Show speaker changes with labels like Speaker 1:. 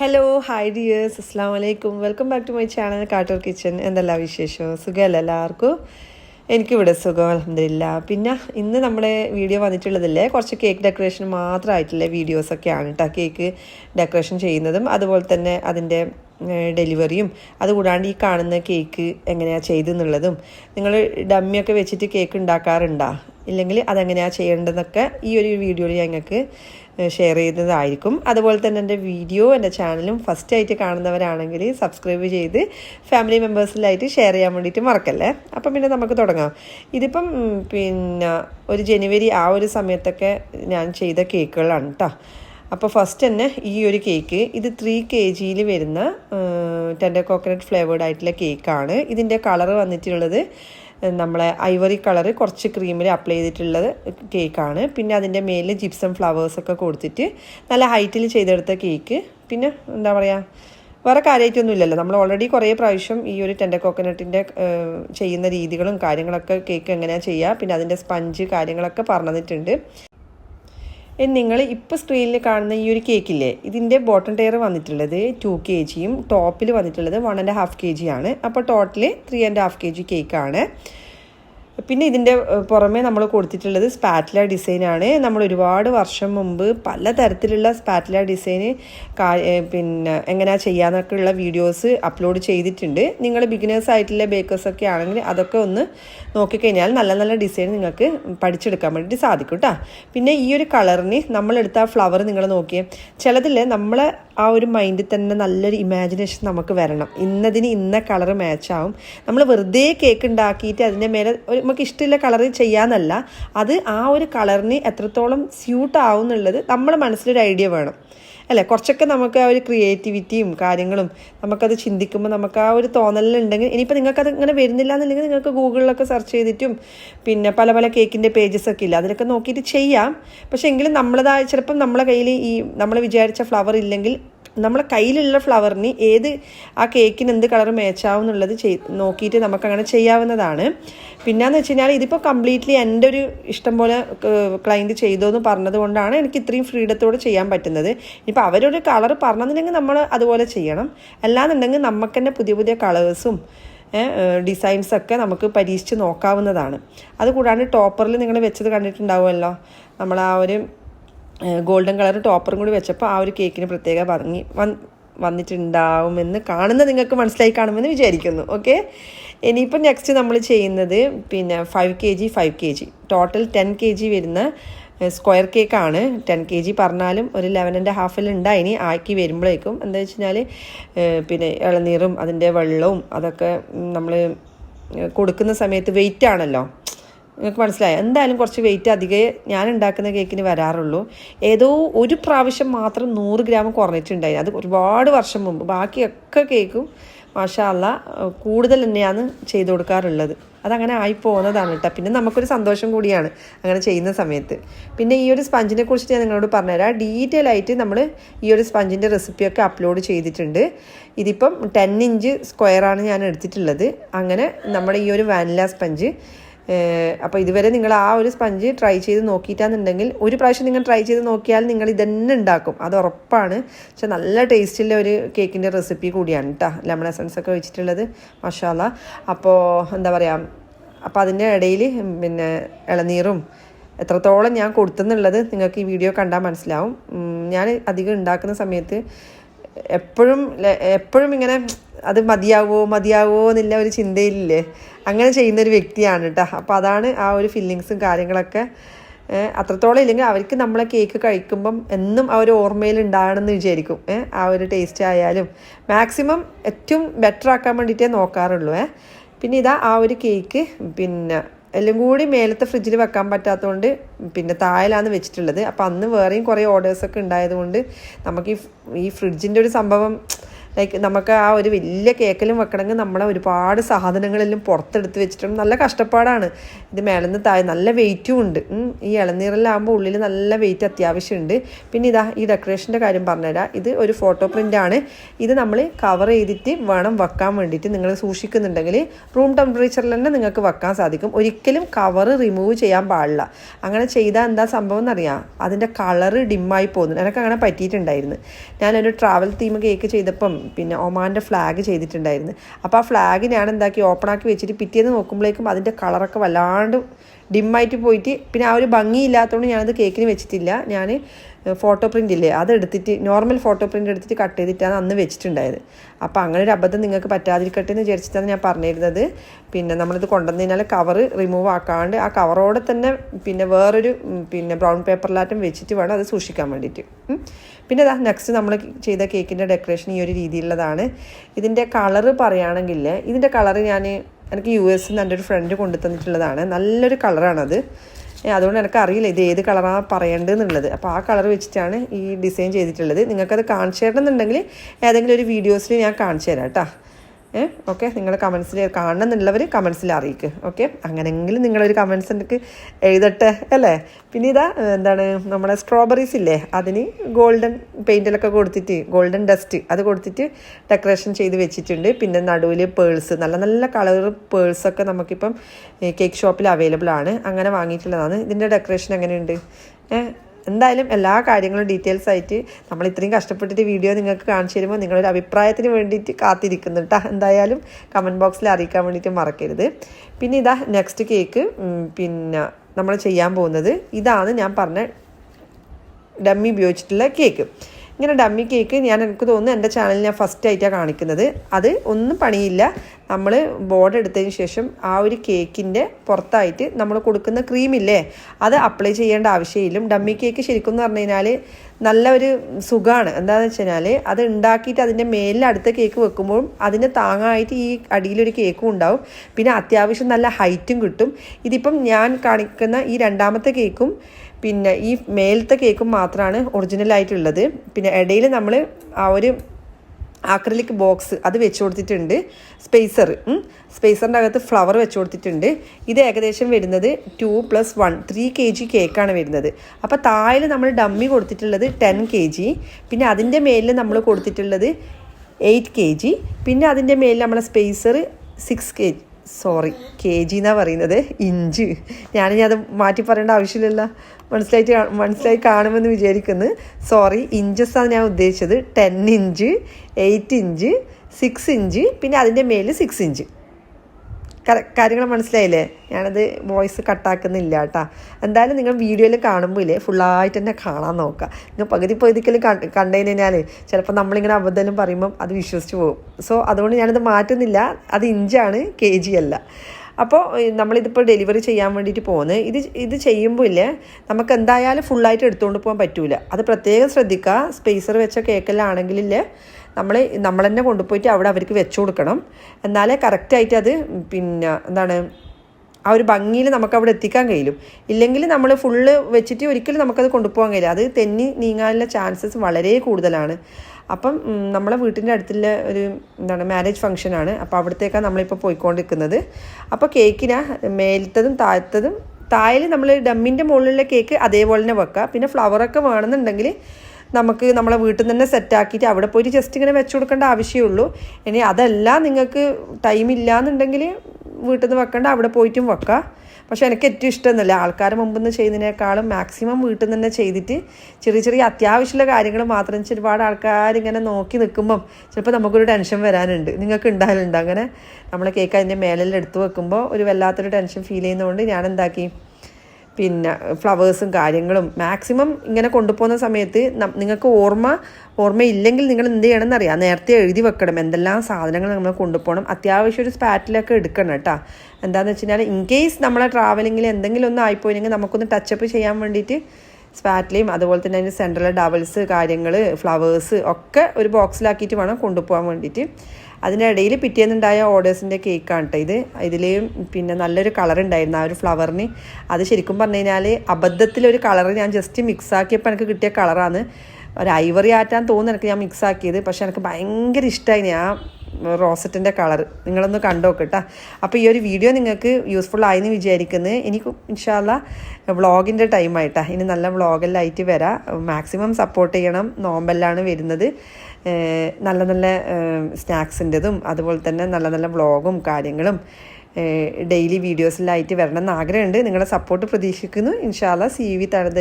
Speaker 1: Hello hi dears അസ്സാം വലൈക്കും welcome back to my channel Kattoor kitchen എന്തെല്ലാം വിശേഷം? സുഖമല്ല എല്ലാവർക്കും? എനിക്കിവിടെ സുഖം അലഹമില്ല പിന്നെ ഇന്ന് നമ്മുടെ വീഡിയോ വന്നിട്ടുള്ളതില്ലേ കുറച്ച് കേക്ക് ഡെക്കറേഷൻ മാത്രമായിട്ടുള്ള വീഡിയോസൊക്കെയാണ് കേട്ടോ കേക്ക് ഡെക്കറേഷൻ ചെയ്യുന്നതും അതുപോലെ തന്നെ അതിന്റെ ഡെലിവറിയും അതുകൂടാണ്ട് ഈ കാണുന്ന കേക്ക് എങ്ങനെയാണ് ചെയ്തെന്നുള്ളതും. നിങ്ങൾ ഡമ്മിയൊക്കെ വെച്ചിട്ട് കേക്ക് ഉണ്ടാക്കാറുണ്ടോ? ഇല്ലെങ്കിൽ അതെങ്ങനെയാണ് ചെയ്യേണ്ടതെന്നൊക്കെ ഈ ഒരു വീഡിയോയിൽ ഞങ്ങൾക്ക് ഷെയർ ചെയ്യുന്നതായിരിക്കും അതുപോലെ തന്നെ എന്റെ വീഡിയോ എന്റെ ചാനലും ഫസ്റ്റ് ആയിട്ട് കാണുന്നവരാണെങ്കിൽ സബ്സ്ക്രൈബ് ചെയ്ത് ഫാമിലി മെമ്പേഴ്സിലായിട്ട് ഷെയർ ചെയ്യാൻ വേണ്ടിയിട്ട് മറക്കല്ലേ? അപ്പം പിന്നെ നമുക്ക് തുടങ്ങാം. ഇതിപ്പം പിന്നെ ഒരു ജനുവരി ആ ഒരു സമയത്തൊക്കെ ഞാൻ ചെയ്ത കേക്കുകളാണ് കേട്ടോ അപ്പോൾ ഫസ്റ്റ് തന്നെ ഈ ഒരു കേക്ക് ഇത് ത്രീ കെ ജിയിൽ വരുന്ന ടെൻഡർ കോക്കനട്ട് ഫ്ലേവേർഡ് ആയിട്ടുള്ള കേക്കാണ്. ഇതിന്റെ കളർ വന്നിട്ടുള്ളത് നമ്മളെ ഐവറി കളർ കുറച്ച് ക്രീമിൽ അപ്ലൈ ചെയ്തിട്ടുള്ളത് കേക്കാണ് പിന്നെ അതിന്റെ മേലിൽ ജിപ്സം ഫ്ലവേഴ്സൊക്കെ കൊടുത്തിട്ട് നല്ല ഹൈറ്റിൽ ചെയ്തെടുത്ത കേക്ക് പിന്നെ എന്താ പറയുക വേറെ കാര്യമായിട്ടൊന്നും ഇല്ലല്ലോ. നമ്മൾ ഓൾറെഡി കുറേ പ്രാവശ്യം ഈ ഒരു ടെൻഡ കോക്കനട്ടിന്റെ ചെയ്യുന്ന രീതികളും കാര്യങ്ങളൊക്കെ കേക്ക് എങ്ങനെയാണ് ചെയ്യുക പിന്നെ അതിന്റെ സ്പഞ്ച് കാര്യങ്ങളൊക്കെ പറഞ്ഞിട്ടുണ്ട്. ഇനി നിങ്ങൾ ഇപ്പോൾ സ്ക്രീനിൽ കാണുന്ന ഈ ഒരു കേക്കില്ലേ ഇതിന്റെ ബോട്ടം ടയർ വന്നിട്ടുള്ളത് ടു കെ ജിയും ടോപ്പിൽ വന്നിട്ടുള്ളത് one and half K G ആണ്. അപ്പോൾ total three and half K G കേക്കാണ് പിന്നെ ഇതിന്റെ പുറമേ നമ്മൾ കൊടുത്തിട്ടുള്ളത് സ്പാറ്റ്ല ഡിസൈനാണ്. നമ്മൾ ഒരുപാട് വർഷം മുമ്പ് പല തരത്തിലുള്ള സ്പാറ്റ്ല ഡിസൈന് പിന്നെ എങ്ങനെയാണ് ചെയ്യാന്നൊക്കെ ഉള്ള വീഡിയോസ് അപ്ലോഡ് ചെയ്തിട്ടുണ്ട്. നിങ്ങൾ ബിഗിനേഴ്സ് ആയിട്ടുള്ള ബേക്കേഴ്സൊക്കെ ആണെങ്കിൽ അതൊക്കെ ഒന്ന് നോക്കിക്കഴിഞ്ഞാൽ നല്ല നല്ല ഡിസൈൻ നിങ്ങൾക്ക് പഠിച്ചെടുക്കാൻ വേണ്ടിയിട്ട് സാധിക്കും കേട്ടോ പിന്നെ ഈ ഒരു കളറിന് നമ്മളെടുത്ത ആ ഫ്ലവർ നിങ്ങൾ നോക്കിയേ ചിലതിൽ നമ്മളെ ആ ഒരു മൈൻഡിൽ തന്നെ നല്ലൊരു ഇമാജിനേഷൻ നമുക്ക് വരണം. ഇന്നതിന് ഇന്ന കളർ മാച്ച് ആവും. നമ്മൾ വെറുതെ കേക്ക് ഉണ്ടാക്കിയിട്ട് അതിന്റെ മേലെ ഒരു നമുക്ക് ഇഷ്ടമുള്ള കളറിൽ ചെയ്യാന്നല്ല. അത് ആ ഒരു കളറിന് എത്രത്തോളം സ്യൂട്ട് ആവും എന്നുള്ളത് നമ്മുടെ മനസ്സിലൊരു ഐഡിയ വേണം. അല്ലേ? കുറച്ചൊക്കെ നമുക്ക് ആ ഒരു ക്രിയേറ്റിവിറ്റിയും കാര്യങ്ങളും നമുക്കത് ചിന്തിക്കുമ്പോൾ നമുക്ക് ആ ഒരു തോന്നലുണ്ടെങ്കിൽ ഇനിയിപ്പോൾ നിങ്ങൾക്കത് ഇങ്ങനെ വരുന്നില്ല എന്നുണ്ടെങ്കിൽ നിങ്ങൾക്ക് ഗൂഗിളിലൊക്കെ സെർച്ച് ചെയ്തിട്ടും പിന്നെ പല പല കേക്കിന്റെ പേജസ് ഒക്കെ ഇല്ല? അതിലൊക്കെ നോക്കിയിട്ട് ചെയ്യാം. പക്ഷേ എങ്കിലും നമ്മളതായ ചിലപ്പം നമ്മളെ കയ്യിൽ ഈ നമ്മൾ വിചാരിച്ച ഫ്ലവർ ഇല്ലെങ്കിൽ നമ്മളെ കയ്യിലുള്ള ഫ്ലവറിന് ഏത് ആ കേക്കിന് എന്ത് കളർ മാച്ചാവും എന്നുള്ളത് ചെയ് നോക്കിയിട്ട് നമുക്ക് അങ്ങനെ ചെയ്യാവുന്നതാണ്. പിന്നെയെന്ന് വെച്ച് കഴിഞ്ഞാൽ ഇതിപ്പോൾ കംപ്ലീറ്റ്ലി എന്റെ ഒരു ഇഷ്ടം പോലെ ക്ലയന്റ് ചെയ്തു എന്ന് പറഞ്ഞത് കൊണ്ടാണ് എനിക്ക് ഇത്രയും ഫ്രീഡത്തോടെ ചെയ്യാൻ പറ്റുന്നത്. ഇപ്പോൾ അവരൊരു കളർ പറഞ്ഞതിനെങ്കിൽ നമ്മൾ അതുപോലെ ചെയ്യണം. അല്ലാന്നുണ്ടെങ്കിൽ നമുക്ക് തന്നെ പുതിയ പുതിയ കളേഴ്സും ഡിസൈൻസൊക്കെ നമുക്ക് പരീക്ഷിച്ച് നോക്കാവുന്നതാണ്. അതുകൂടാണ്ട് ടോപ്പറിൽ നിങ്ങൾ വെച്ചത് കണ്ടിട്ടുണ്ടാവുമല്ലോ. നമ്മൾ ആ ഒരു ഗോൾഡൻ കളർ ടോപ്പറും കൂടി വെച്ചപ്പോൾ ആ ഒരു കേക്കിന് പ്രത്യേക ഭംഗി വന്ന് വന്നിട്ടുണ്ടാവുമെന്ന് കാണുന്ന നിങ്ങൾക്ക് മനസ്സിലായി കാണുമെന്ന് വിചാരിക്കുന്നു ഓക്കെ ഇനിയിപ്പോൾ നെക്സ്റ്റ് നമ്മൾ ചെയ്യുന്നത് പിന്നെ five K G five K G total ten K G വരുന്ന സ്ക്വയർ കേക്കാണ് ടെൻ കെ ജി പറഞ്ഞാലും ഒരു ലെവൻ ആൻഡ് ഹാഫിൽ ഉണ്ടായിനി ആക്കി വരുമ്പോഴേക്കും എന്താ വെച്ച് കഴിഞ്ഞാൽ പിന്നെ ഇളനീറും അതിന്റെ വെള്ളവും അതൊക്കെ നമ്മൾ കൊടുക്കുന്ന സമയത്ത് വെയിറ്റ് ആണല്ലോ. നിങ്ങൾക്ക് മനസ്സിലായോ? എന്തായാലും കുറച്ച് വെയിറ്റ് അധികേ ഞാൻ ഉണ്ടാക്കുന്ന കേക്കിന് വരാറുള്ളൂ. ഏതോ ഒരു പ്രാവശ്യം മാത്രം നൂറ് ഗ്രാം കുറഞ്ഞിട്ടുണ്ടായി. അത് ഒരുപാട് വർഷം മുമ്പ്. ബാക്കിയൊക്കെ കേക്കും മാഷാല്ല കൂടുതൽ തന്നെയാണ് ചെയ്തു കൊടുക്കാറുള്ളത്. അതങ്ങനെ ആയി പോകുന്നതാണ് കേട്ടോ പിന്നെ നമുക്കൊരു സന്തോഷം കൂടിയാണ് അങ്ങനെ ചെയ്യുന്ന സമയത്ത്. പിന്നെ ഈ ഒരു സ്പഞ്ചിനെ കുറിച്ച് ഞാൻ നിങ്ങളോട് പറഞ്ഞുതരാം. ഡീറ്റെയിൽ ആയിട്ട് നമ്മൾ ഈ ഒരു സ്പഞ്ചിന്റെ റെസിപ്പിയൊക്കെ അപ്ലോഡ് ചെയ്തിട്ടുണ്ട്. ഇതിപ്പം ടെൻ ഇഞ്ച് സ്ക്വയറാണ് ഞാൻ എടുത്തിട്ടുള്ളത്. അങ്ങനെ നമ്മുടെ ഈ ഒരു വാനില സ്പഞ്ച് അപ്പോൾ ഇതുവരെ നിങ്ങൾ ആ ഒരു സ്പഞ്ച് ട്രൈ ചെയ്ത് നോക്കിയിട്ടാണെന്നുണ്ടെങ്കിൽ ഒരു പ്രാവശ്യം നിങ്ങൾ ട്രൈ ചെയ്ത് നോക്കിയാൽ നിങ്ങൾ ഇതന്നെ ഉണ്ടാക്കും. അത് ഉറപ്പാണ്. പക്ഷെ നല്ല ടേസ്റ്റുള്ള ഒരു കേക്കിന്റെ റെസിപ്പി കൂടിയാണ് കേട്ടോ ലെമൺ എസൻസ് ഒക്കെ വെച്ചിട്ടുള്ളത്. മഷാല അപ്പോൾ എന്താ പറയുക അപ്പോൾ അതിന്റെ ഇടയിൽ പിന്നെ ഇളനീറും എത്രത്തോളം ഞാൻ കൊടുത്തെന്നുള്ളത് നിങ്ങൾക്ക് ഈ വീഡിയോ കണ്ടാൽ മനസ്സിലാവും. ഞാൻ അധികം ഉണ്ടാക്കുന്ന സമയത്ത് എപ്പോഴും എപ്പോഴും ഇങ്ങനെ അത് മതിയാവോ മതിയാവോ എന്നില്ല ഒരു ചിന്തയില്ലേ അങ്ങനെ ചെയ്യുന്ന ഒരു വ്യക്തിയാണ് കേട്ടോ അപ്പോൾ അതാണ് ആ ഒരു ഫീലിങ്സും കാര്യങ്ങളൊക്കെ. അത്രത്തോളം ഇല്ലെങ്കിൽ അവർക്ക് നമ്മളെ കേക്ക് കഴിക്കുമ്പം എന്നും അവർ ഓർമ്മയിൽ ഉണ്ടാകണമെന്ന് വിചാരിക്കും. ആ ഒരു ടേസ്റ്റ് ആയാലും. മാക്സിമം ഏറ്റവും ബെറ്റർ ആക്കാൻ വേണ്ടിയിട്ടേ നോക്കാറുള്ളൂ. പിന്നെ ഇതാ ആ ഒരു കേക്ക് പിന്നെ എല്ലാം കൂടി മേലത്തെ ഫ്രിഡ്ജിൽ വെക്കാൻ പറ്റാത്തതുകൊണ്ട് പിന്നെ താഴെയാണ് വെച്ചിട്ടുള്ളത്. അപ്പോൾ അന്ന് വേറെയും കുറേ ഓർഡേഴ്സൊക്കെ ഉണ്ടായതുകൊണ്ട് നമുക്ക് ഈ ഈ ഫ്രിഡ്ജിന്റെ ഒരു സംഭവം ലൈക്ക് നമുക്ക് ആ ഒരു വലിയ കേക്കിലും വെക്കണമെങ്കിൽ നമ്മളെ ഒരുപാട് സാധനങ്ങളെല്ലാം പുറത്തെടുത്ത് വെച്ചിട്ട് നല്ല കഷ്ടപ്പാടാണ്. ഇത് മേലെന്ന് താഴെ നല്ല വെയിറ്റും ഉണ്ട്. ഈ ഇളനീറിലാകുമ്പോൾ ഉള്ളിൽ നല്ല വെയിറ്റ് അത്യാവശ്യമുണ്ട്. പിന്നെ ഇതാ ഈ ഡെക്കറേഷന്റെ കാര്യം പറഞ്ഞുതരാം. ഇത് ഒരു ഫോട്ടോ പ്രിന്റാണ് ഇത് നമ്മൾ കവർ ചെയ്തിട്ട് വേണം വെക്കാൻ വേണ്ടിയിട്ട് നിങ്ങൾ സൂക്ഷിക്കുന്നുണ്ടെങ്കിൽ റൂം ടെമ്പറേച്ചറിൽ തന്നെ നിങ്ങൾക്ക് വെക്കാൻ സാധിക്കും. ഒരിക്കലും കവർ റിമൂവ് ചെയ്യാൻ പാടില്ല. അങ്ങനെ ചെയ്താൽ എന്താ സംഭവം എന്നറിയാം? അതിന്റെ കളറ് ഡിമ്മായി പോകുന്നു എനിക്ക് അങ്ങനെ പറ്റിയിട്ടുണ്ടായിരുന്നു. ഞാനൊരു ട്രാവൽ തീം കേക്ക് ചെയ്തപ്പം പിന്നെ ഒമാന്റെ ഫ്ലാഗ് ചെയ്തിട്ടുണ്ടായിരുന്നു. അപ്പോൾ ആ ഫ്ലാഗ് ഞാൻ എന്താക്കി ഓപ്പൺ ആക്കി വെച്ചിട്ട് പിറ്റേന്ന് നോക്കുമ്പോഴേക്കും അതിന്റെ കളറൊക്കെ വല്ലാണ്ട് ഡിമ്മായിട്ട് പോയിട്ട് പിന്നെ ആ ഒരു ഭംഗിയില്ലാത്തതുകൊണ്ട് ഞാനത് കേക്കിന് വെച്ചിട്ടില്ല. ഞാൻ ഫോട്ടോ പ്രിന്റ് ഇല്ലേ? അതെടുത്തിട്ട് നോർമൽ ഫോട്ടോ പ്രിന്റ് എടുത്തിട്ട് കട്ട് ചെയ്തിട്ടാണ് അന്ന് വെച്ചിട്ടുണ്ടായത്. അപ്പോൾ അങ്ങനെ ഒരു അബദ്ധം നിങ്ങൾക്ക് പറ്റാതിരിക്കട്ടെ എന്ന് വിചാരിച്ചിട്ടാണ് ഞാൻ പറഞ്ഞിരുന്നത്. പിന്നെ നമ്മളിത് കൊണ്ടുവന്നു കഴിഞ്ഞാൽ കവർ റിമൂവ് ആക്കാണ്ട് ആ കവറോടെ തന്നെ പിന്നെ വേറൊരു പിന്നെ ബ്രൗൺ പേപ്പറിലാറ്റം വെച്ചിട്ട് വേണം അത് സൂക്ഷിക്കാൻ വേണ്ടിയിട്ട്. പിന്നെ അതാ നെക്സ്റ്റ് നമ്മൾ ചെയ്ത കേക്കിന്റെ ഡെക്കറേഷൻ ഈ ഒരു രീതിയിലുള്ളതാണ്. ഇതിന്റെ കളറ് പറയുകയാണെങ്കിൽ ഇതിന്റെ കളറ് ഞാൻ എനിക്ക് യു എസ് നിന്ന് എന്റെ ഒരു ഫ്രണ്ട് കൊണ്ടു തന്നിട്ടുള്ളതാണ് നല്ലൊരു കളറാണത് അതുകൊണ്ട് എനിക്ക് അറിയില്ല ഇത് ഏത് കളറാണ് പറയേണ്ടതെന്നുള്ളത്. അപ്പോൾ ആ കളർ വെച്ചിട്ടാണ് ഈ ഡിസൈൻ ചെയ്തിട്ടുള്ളത്. നിങ്ങൾക്കത് കാണിച്ചു തരണമെന്നുണ്ടെങ്കിൽ ഏതെങ്കിലും ഒരു വീഡിയോസിൽ ഞാൻ കാണിച്ചു തരാം കേട്ടോ. ഓക്കെ നിങ്ങൾ കമൻസിൽ കാണണമെന്നുള്ളവർ കമൻസിൽ അറിയിക്കുക ഓക്കെ? അങ്ങനെയെങ്കിലും നിങ്ങളൊരു കമൻസ് എനിക്ക് എഴുതട്ടെ അല്ലേ? പിന്നെ ഇതാ എന്താണ് നമ്മുടെ സ്ട്രോബെറീസ് ഇല്ലേ അതിന് ഗോൾഡൻ പെയിന്റിലൊക്കെ കൊടുത്തിട്ട് ഗോൾഡൻ ഡസ്റ്റ് അത് കൊടുത്തിട്ട് ഡെക്കറേഷൻ ചെയ്ത് വെച്ചിട്ടുണ്ട്. പിന്നെ നടുവിൽ പേൾസ് നല്ല നല്ല കളർ പേൾസൊക്കെ നമുക്കിപ്പം കേക്ക് ഷോപ്പിൽ അവൈലബിൾ ആണ്. അങ്ങനെ വാങ്ങിയിട്ടുള്ളതാണ്. ഇതിന്റെ ഡെക്കറേഷൻ എങ്ങനെയുണ്ട്? ഏഹ് എന്തായാലും എല്ലാ കാര്യങ്ങളും ഡീറ്റെയിൽസ് ആയിട്ട് നമ്മൾ ഇത്രയും കഷ്ടപ്പെട്ടിട്ട് വീഡിയോ നിങ്ങൾക്ക് കാണിച്ചു തരുമ്പോൾ നിങ്ങളൊരു അഭിപ്രായത്തിന് വേണ്ടിയിട്ട് കാത്തിരിക്കുന്നു കേട്ടോ എന്തായാലും കമന്റ് ബോക്സിൽ അറിയിക്കാൻ വേണ്ടിയിട്ട് മറക്കരുത്. പിന്നെ ഇതാ നെക്സ്റ്റ് കേക്ക് പിന്നെ നമ്മൾ ചെയ്യാൻ പോകുന്നത് ഇതാണ് ഞാൻ പറഞ്ഞ ഡമ്മി ഉപയോഗിച്ചിട്ടുള്ള കേക്ക് ഇങ്ങനെ ഡമ്മി കേക്ക് ഞാൻ എനിക്ക് തോന്നുന്നു എന്റെ ചാനലിൽ ഞാൻ ഫസ്റ്റ് ആയിട്ടാണ് കാണിക്കുന്നത്. അത് ഒന്നും പണിയില്ല. നമ്മൾ ബോർഡ് എടുത്തതിന് ശേഷം ആ ഒരു കേക്കിന്റെ പുറത്തായിട്ട് നമ്മൾ കൊടുക്കുന്ന ക്രീമില്ലേ അത് അപ്ലൈ ചെയ്യേണ്ട ആവശ്യമില്ല. ഡമ്മി കേക്ക് ശരിക്കും എന്ന് പറഞ്ഞു കഴിഞ്ഞാൽ നല്ല ഒരു സുഖമാണ് എന്താണെന്ന് വെച്ച് കഴിഞ്ഞാൽ അത് ഉണ്ടാക്കിയിട്ട് അതിന്റെ മേലിൽ അടുത്ത കേക്ക് വെക്കുമ്പോഴും അതിന് താങ്ങായിട്ട് ഈ അടിയിലൊരു കേക്കും ഉണ്ടാവും. പിന്നെ അത്യാവശ്യം നല്ല ഹൈറ്റും കിട്ടും. ഇതിപ്പം ഞാൻ കാണിക്കുന്ന ഈ രണ്ടാമത്തെ കേക്കും പിന്നെ ഈ മേലത്തെ കേക്കും മാത്രമാണ് ഒറിജിനൽ ആയിട്ടുള്ളത് പിന്നെ ഇടയിൽ നമ്മൾ ആ ഒരു ആക്രലിക് ബോക്സ് അത് വെച്ച് കൊടുത്തിട്ടുണ്ട്. സ്പേസർ സ്പേസറിന്റെ അകത്ത് ഫ്ലവർ വെച്ച് കൊടുത്തിട്ടുണ്ട്. ഇത് ഏകദേശം വരുന്നത് two plus one three K G കേക്കാണ് വരുന്നത്. അപ്പോൾ താഴെ നമ്മൾ ഡമ്മി കൊടുത്തിട്ടുള്ളത് ടെൻ കെ ജി പിന്നെ അതിന്റെ മേലിൽ നമ്മൾ കൊടുത്തിട്ടുള്ളത് എയ്റ്റ് കെ ജി പിന്നെ അതിന്റെ മേലിൽ നമ്മളെ spacer six K G sorry K G എന്നാണ് പറയുന്നത്. ഇഞ്ച്. ഞാനിനി അത് മാറ്റി പറയേണ്ട ആവശ്യമില്ലല്ലോ. മനസ്സിലായിട്ട് മനസ്സിലായി കാണുമെന്ന് വിചാരിക്കുന്നു. സോറി ഇഞ്ചസ് ആണ് ഞാൻ ഉദ്ദേശിച്ചത്. Ten inch eight inch six inch പിന്നെ അതിന്റെ മേലിൽ സിക്സ് ഇഞ്ച് കാര്യങ്ങൾ മനസ്സിലായില്ലേ? ഞാനത് വോയിസ് കട്ടാക്കുന്നില്ല കേട്ടോ എന്തായാലും നിങ്ങൾ വീഡിയോയിൽ കാണുമ്പോൾ ഇല്ലേ ഫുള്ളായിട്ട് തന്നെ കാണാൻ നോക്കുക. നിങ്ങൾ പകുതി പകുതിക്കലും കണ്ടു കഴിഞ്ഞാൽ ചിലപ്പോൾ നമ്മളിങ്ങനെ അബദ്ധം പറയുമ്പം അത് വിശ്വസിച്ച് പോകും. സോ അതുകൊണ്ട് ഞാനത് മാറ്റുന്നില്ല. അത് ഇഞ്ചാണ് കെ ജി അല്ല. അപ്പോൾ നമ്മളിതിപ്പോൾ ഡെലിവറി ചെയ്യാൻ വേണ്ടിയിട്ട് പോകുന്നത് ഇത് ഇത് ചെയ്യുമ്പോൾ ഇല്ലേ നമുക്ക് എന്തായാലും ഫുള്ളായിട്ട് എടുത്തുകൊണ്ട് പോകാൻ പറ്റൂല. അത് പ്രത്യേകം ശ്രദ്ധിക്കുക. സ്പേസർ വെച്ച കേക്കെല്ലാണെങ്കിലില്ലേ നമ്മൾ നമ്മൾ തന്നെ കൊണ്ടുപോയിട്ട് അവിടെ അവർക്ക് വെച്ചു കൊടുക്കണം. എന്നാലേ കറക്റ്റായിട്ട് അത് പിന്നെ എന്താണ് ആ ഒരു ഭംഗിയിൽ നമുക്ക് അവിടെ എത്തിക്കാൻ കഴിയും. ഇല്ലെങ്കിൽ നമ്മൾ ഫുള്ള് വെച്ചിട്ട് ഒരിക്കലും നമുക്കത് കൊണ്ടുപോകാൻ കഴിയില്ല. അത് തെന്നി നീങ്ങാനുള്ള ചാൻസസ് വളരെ കൂടുതലാണ്. അപ്പം നമ്മളെ വീട്ടിന്റെ അടുത്തുള്ള ഒരു എന്താണ് മാരേജ് ഫംഗ്ഷനാണ് അപ്പോൾ അവിടത്തേക്കാണ് നമ്മളിപ്പോൾ പോയിക്കൊണ്ടിരിക്കുന്നത്. അപ്പോൾ കേക്കിന് മേലത്തതും താഴത്തതും താഴെ നമ്മൾ ഡമ്മിന്റെ മുകളിലുള്ള കേക്ക് അതേപോലെ തന്നെ വെക്കുക. പിന്നെ ഫ്ലവറൊക്കെ വേണമെന്നുണ്ടെങ്കിൽ നമുക്ക് നമ്മളെ വീട്ടിൽ നിന്ന് തന്നെ സെറ്റാക്കിയിട്ട് അവിടെ പോയിട്ട് ജസ്റ്റ് ഇങ്ങനെ വെച്ച് കൊടുക്കേണ്ട ആവശ്യമുള്ളൂ. ഇനി അതല്ല നിങ്ങൾക്ക് ടൈം ഇല്ലാന്നുണ്ടെങ്കിൽ വീട്ടിൽ നിന്ന് വെക്കേണ്ട അവിടെ പോയിട്ടും വെക്കാം. പക്ഷേ എനിക്ക് ഏറ്റവും ഇഷ്ടമൊന്നുമില്ല ആൾക്കാരെ മുമ്പിൽ നിന്ന് ചെയ്യുന്നതിനേക്കാളും മാക്സിമം വീട്ടിൽ നിന്ന് തന്നെ ചെയ്തിട്ട് ചെറിയ ചെറിയ അത്യാവശ്യമുള്ള കാര്യങ്ങൾ മാത്രം ഒരുപാട് ആൾക്കാർ ഇങ്ങനെ നോക്കി നിൽക്കുമ്പം ചിലപ്പോൾ നമുക്കൊരു ടെൻഷൻ വരാനുണ്ട്. നിങ്ങൾക്ക് ഉണ്ടാകലുണ്ട് അങ്ങനെ നമ്മളെ കേക്ക് അതിന്റെ മേലെല്ലാം എടുത്ത് വെക്കുമ്പോൾ ഒരു വല്ലാത്തൊരു ടെൻഷൻ ഫീൽ ചെയ്യുന്നതുകൊണ്ട് ഞാൻ എന്താക്കി? പിന്നെ ഫ്ലവേഴ്സും കാര്യങ്ങളും മാക്സിമം ഇങ്ങനെ കൊണ്ടുപോകുന്ന സമയത്ത് നിങ്ങൾക്ക് ഓർമ്മ ഓർമ്മയില്ലെങ്കിൽ നിങ്ങൾ എന്ത് ചെയ്യണമെന്ന് അറിയാം നേരത്തെ എഴുതി വെക്കണം. എന്തെല്ലാം സാധനങ്ങൾ നമ്മൾ കൊണ്ടുപോകണം. അത്യാവശ്യം ഒരു സ്പാറ്റിലൊക്കെ എടുക്കണം കേട്ടോ. എന്താണെന്ന് വെച്ച് കഴിഞ്ഞാൽ ഇൻ കേസ് നമ്മളെ ട്രാവലിങ്ങിൽ എന്തെങ്കിലും ഒന്ന് ആയിപ്പോയില്ലെങ്കിൽ നമുക്കൊന്ന് ടച്ചപ്പ് ചെയ്യാൻ വേണ്ടിയിട്ട് സ്പാറ്റിലെയും അതുപോലെ തന്നെ അതിന്റെ സെൻട്രൽ ഡബിൾസ് കാര്യങ്ങൾ ഫ്ലവേഴ്സ് ഒക്കെ ഒരു ബോക്സിലാക്കിയിട്ട് വേണം കൊണ്ടുപോകാൻ വേണ്ടിയിട്ട്. അതിന്റെ ഇടയിൽ പിറ്റേന്നുണ്ടായ ഓർഡേഴ്സിന്റെ കേക്കാണ് കേട്ടോ ഇത്. ഇതിൽ പിന്നെ നല്ലൊരു കളർ ഉണ്ടായിരുന്നു ആ ഒരു ഫ്ലവറിന്. അത് ശരിക്കും പറഞ്ഞു കഴിഞ്ഞാൽ അബദ്ധത്തിലൊരു കളർ ഞാൻ ജസ്റ്റ് മിക്സ് ആക്കിയപ്പോൾ എനിക്ക് കിട്ടിയ കളറാണ്. ഒരു ഐവറി ആറ്റാൻ തോന്നുന്നു എനിക്ക് ഞാൻ മിക്സ് ആക്കിയത് പക്ഷേ എനിക്ക് ഭയങ്കര ഇഷ്ടമായി ആ റോസറ്റിന്റെ കളർ നിങ്ങളൊന്ന് കണ്ടോക്കട്ടാ അപ്പോൾ ഈ ഒരു വീഡിയോ നിങ്ങൾക്ക് യൂസ്ഫുൾ ആയെന്ന് വിചാരിക്കുന്നത് എനിക്ക് ഇൻഷാല്ല വ്ളോഗിന്റെ ടൈമായിട്ടാ ഇനി നല്ല വ്ളോഗെല്ലായിട്ട് വരാം. മാക്സിമം സപ്പോർട്ട് ചെയ്യണം. നോമ്പെല്ലാണ് വരുന്നത്. നല്ല നല്ല സ്നാക്സിന്റെതും അതുപോലെ തന്നെ നല്ല നല്ല വ്ളോഗും കാര്യങ്ങളും ഡെയിലി വീഡിയോസിലായിട്ട് വരണം എന്ന് ആഗ്രഹമുണ്ട്. നിങ്ങളുടെ സപ്പോർട്ട് പ്രതീക്ഷിക്കുന്നു. ഇൻഷാല്ല സി വി തഴുത